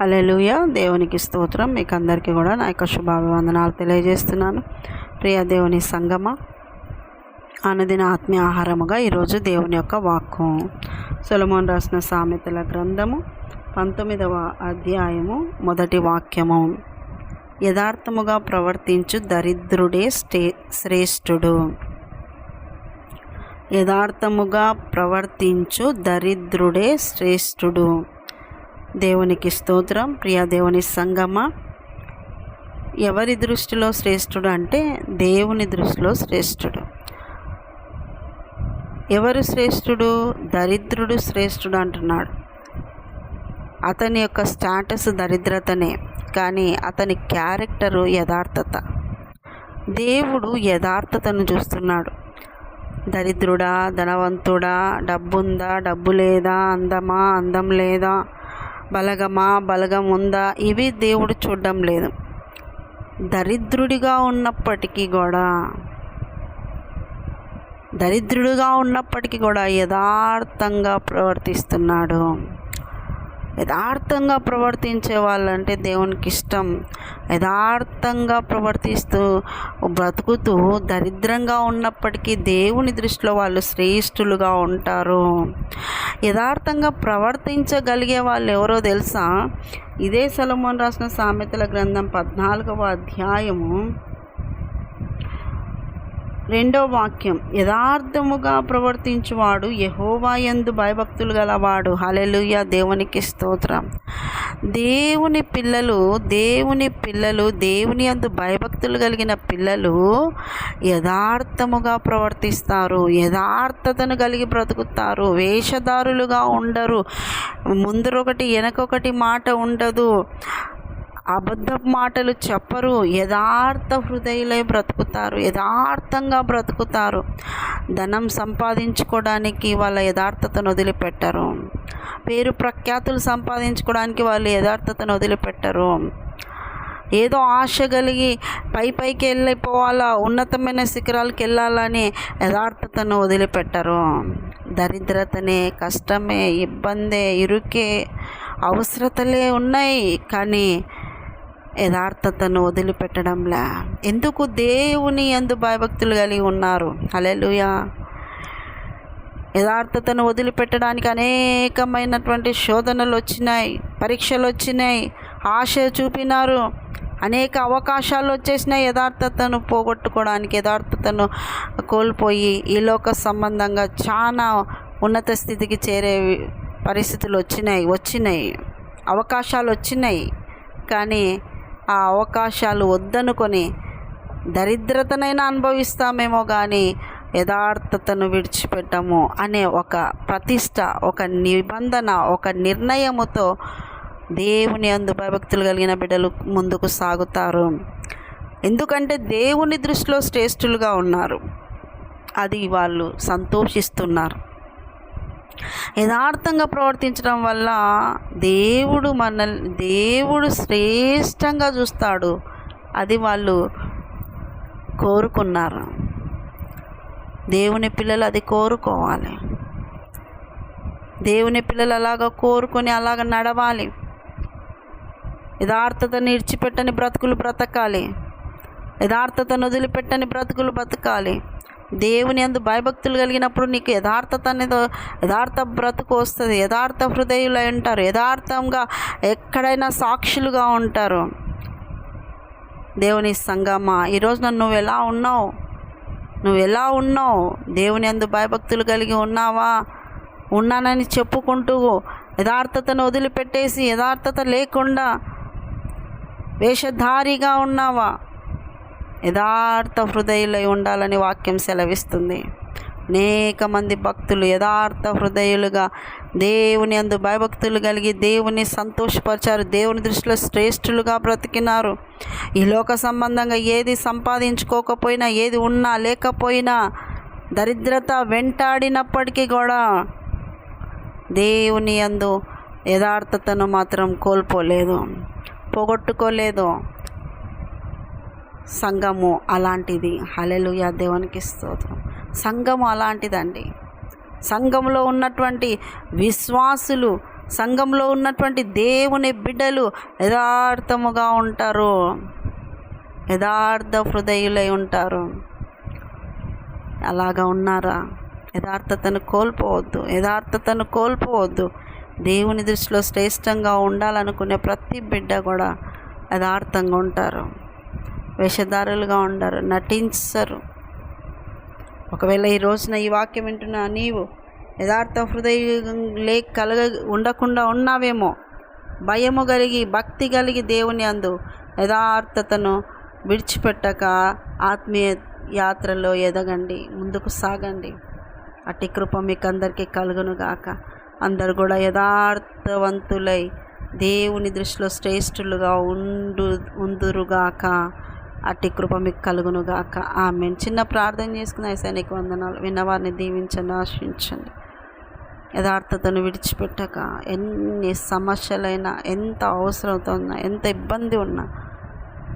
హల్లెలూయా. దేవునికి స్తోత్రం. మీకు అందరికీ కూడా నా యొక్క శుభాభివందనాలు తెలియజేస్తున్నాను. ప్రియ దేవుని సంగమ అనుదిన ఆత్మీయ ఆహారముగా ఈరోజు దేవుని యొక్క వాక్కు. సులమోన్ రాసిన సామెతల గ్రంథము పంతొమ్మిదవ అధ్యాయము మొదటి వాక్యము. యథార్థముగా ప్రవర్తించు దరిద్రుడే స్టే శ్రేష్ఠుడు. యథార్థముగా ప్రవర్తించు దరిద్రుడే శ్రేష్ఠుడు. దేవునికి స్తోత్రం. ప్రియ దేవుని సంగమ ఎవరి దృష్టిలో శ్రేష్ఠుడు అంటే దేవుని దృష్టిలో శ్రేష్ఠుడు. ఎవరు శ్రేష్ఠుడు? దరిద్రుడు శ్రేష్ఠుడు అంటున్నాడు. అతని యొక్క స్టాటస్ దరిద్రతనే కానీ అతని క్యారెక్టరు యథార్థత. దేవుడు యథార్థతను చూస్తున్నాడు. దరిద్రుడా ధనవంతుడా డబ్బుందా డబ్బు లేదా అందమా అందం లేదా బలగమా బలగం ఉందా ఇవి దేవుడు చూడడం లేదు. దరిద్రుడిగా ఉన్నప్పటికీ కూడా దరిద్రుడిగా ఉన్నప్పటికీ కూడా యథార్థంగా ప్రవర్తిస్తున్నాడు. యథార్థంగా ప్రవర్తించే వాళ్ళంటే దేవునికి ఇష్టం. యథార్థంగా ప్రవర్తిస్తూ బ్రతుకుతూ దరిద్రంగా ఉన్నప్పటికీ దేవుని దృష్టిలో వాళ్ళు శ్రేష్ఠులుగా ఉంటారు. యథార్థంగా ప్రవర్తించగలిగే వాళ్ళు ఎవరో తెలుసా? ఇదే సలమోన్ రాసిన సామెతల గ్రంథం పద్నాలుగవ అధ్యాయము. రెండో వాక్యం. యథార్థముగా ప్రవర్తించువాడు యహోవాయందు భయభక్తులు గలవాడు. హలెలుయ దేవునికి స్తోత్రం. దేవుని పిల్లలు దేవుని పిల్లలు దేవుని అందు భయభక్తులు కలిగిన పిల్లలు యథార్థముగా ప్రవర్తిస్తారు. యథార్థతను కలిగి బ్రతుకుతారు. వేషధారులుగా ఉండరు. ముందరొకటి వెనకొకటి మాట ఉండదు. అబద్ధ మాటలు చెప్పరు. యథార్థ హృదయలే బ్రతుకుతారు. యథార్థంగా బ్రతుకుతారు. ధనం సంపాదించుకోవడానికి వాళ్ళ యథార్థతను వదిలిపెట్టరు. పేరు ప్రఖ్యాతులు సంపాదించుకోవడానికి వాళ్ళు యథార్థతను వదిలిపెట్టరు. ఏదో ఆశ కలిగి పై పైకి వెళ్ళిపోవాలా ఉన్నతమైన శిఖరాలకు వెళ్ళాలని యథార్థతను వదిలిపెట్టరు. దరిద్రతనే కష్టమే ఇబ్బందే ఇరుకే అవసరతలే ఉన్నాయి. కానీ యథార్థతను వదిలిపెట్టడంలా? ఎందుకు దేవుని ఎందు భయభక్తులు కలిగి ఉన్నారు? అలెలుయా యథార్థతను వదిలిపెట్టడానికి అనేకమైనటువంటి శోధనలు వచ్చినాయి పరీక్షలు వచ్చినాయి ఆశ చూపినారు. అనేక అవకాశాలు వచ్చేసినాయి యథార్థతను పోగొట్టుకోవడానికి. యథార్థతను కోల్పోయి ఈ లోక సంబంధంగా చాలా ఉన్నత స్థితికి చేరే పరిస్థితులు వచ్చినాయి వచ్చినాయి. అవకాశాలు వచ్చినాయి. కానీ ఆ అవకాశాలు వద్దనుకొని దరిద్రతనైనా అనుభవిస్తామేమో కానీ యథార్థతను విడిచిపెట్టము అనే ఒక ప్రతిష్ట ఒక నిబంధన ఒక నిర్ణయముతో దేవుని అందు భయభక్తులు కలిగిన బిడ్డలు ముందుకు సాగుతారు. ఎందుకంటే దేవుని దృష్టిలో శ్రేష్ఠులుగా ఉన్నారు. అది వాళ్ళు సంతోషిస్తున్నారు. యథార్థంగా ప్రవర్తించడం వల్ల దేవుడు మనల్ని దేవుడు శ్రేష్టంగా చూస్తాడు. అది వాళ్ళు కోరుకున్నారు. దేవుని పిల్లలు అది కోరుకోవాలి. దేవుని పిల్లలు అలాగ కోరుకొని అలాగ నడవాలి. యథార్థతను ఇడిచిపెట్టని బ్రతుకులు బ్రతకాలి. యథార్థతను వదిలిపెట్టని బ్రతుకులు బ్రతకాలి దేవుని అందు భయభక్తులు కలిగినప్పుడు నీకు యథార్థత అనేది యథార్థ బ్రతుకు వస్తుంది. యథార్థ హృదయులు ఉంటారు. యథార్థంగా ఎక్కడైనా సాక్షులుగా ఉంటారు. దేవుని సంగమా ఈరోజు నన్ను నువ్వు ఎలా ఉన్నావు? నువ్వు ఎలా ఉన్నావు? దేవుని అందు భయభక్తులు కలిగి ఉన్నావా? ఉన్నానని చెప్పుకుంటూ యథార్థతను వదిలిపెట్టేసి యథార్థత లేకుండా వేషధారిగా ఉన్నావా? యథార్థ హృదయులై ఉండాలని వాక్యం సెలవిస్తుంది. అనేక మంది భక్తులు యథార్థ హృదయులుగా దేవుని అందు భయభక్తులు కలిగి దేవుని సంతోషపరిచారు. దేవుని దృష్టిలో శ్రేష్ఠులుగా బ్రతికినారు. ఈ లోక సంబంధంగా ఏది సంపాదించుకోకపోయినా ఏది ఉన్నా లేకపోయినా దరిద్రత వెంటాడినప్పటికీ కూడా దేవుని అందు యథార్థతను మాత్రం కోల్పోలేదు పోగొట్టుకోలేదు. సంఘము అలాంటిది. హలెలుయ దేవునికి స్తోత్రం. సంఘము అలాంటిదండి. సంఘంలో ఉన్నటువంటి విశ్వాసులు సంఘంలో ఉన్నటువంటి దేవుని బిడ్డలు యథార్థముగా ఉంటారు. యథార్థ హృదయులై ఉంటారు. అలాగా ఉన్నారా? యథార్థతను కోల్పోవద్దు. యథార్థతను కోల్పోవద్దు. దేవుని దృష్టిలో శ్రేష్టంగా ఉండాలనుకునే ప్రతి బిడ్డ కూడా యథార్థంగా ఉంటారు. వేషధారులుగా ఉండరు నటించరు. ఒకవేళ ఈ రోజున ఈ వాక్యం వింటున్నా నీవు యథార్థ హృదయం లే కలగ ఉండకుండా ఉన్నావేమో భయము కలిగి భక్తి కలిగి దేవుని అందు యథార్థతను విడిచిపెట్టక ఆత్మీయ యాత్రలో ఎదగండి ముందుకు సాగండి. అట్టి కృప మీకు అందరికీ కలుగును గాక. అందరు కూడా యథార్థవంతులై దేవుని దృష్టిలో శ్రేష్ఠులుగా ఉండు ఉందురుగాక అట్టి కృప మీకు కలుగునుగాక ఆమె చిన్న ప్రార్థన చేసుకున్న సైనిక వందనాలు విన్నవారిని దీవించండి ఆశించండి యథార్థతను విడిచిపెట్టక ఎన్ని సమస్యలైనా ఎంత అవసరంతో ఉన్నా ఎంత ఇబ్బంది ఉన్నా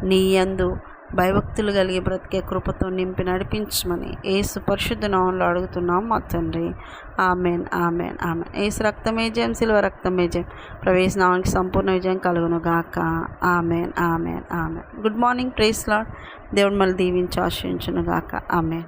నీ యందు భయభక్తులు కలిగి బ్రతికే కృపతో నింపి నడిపించమని ఏసు పరిశుద్ధ నామంలో అడుగుతున్నాం మా తండ్రి. Amen amen amen. ఏసు రక్తమే జయం సిల్వ రక్తమే జయం. ప్రవేశ నామానికి సంపూర్ణ విజయం కలుగును గాక. Amen amen amen. Good morning praise lord దేవుడు మళ్ళీ దీవించి ఆశ్రయించును గాక. ఆమెన్.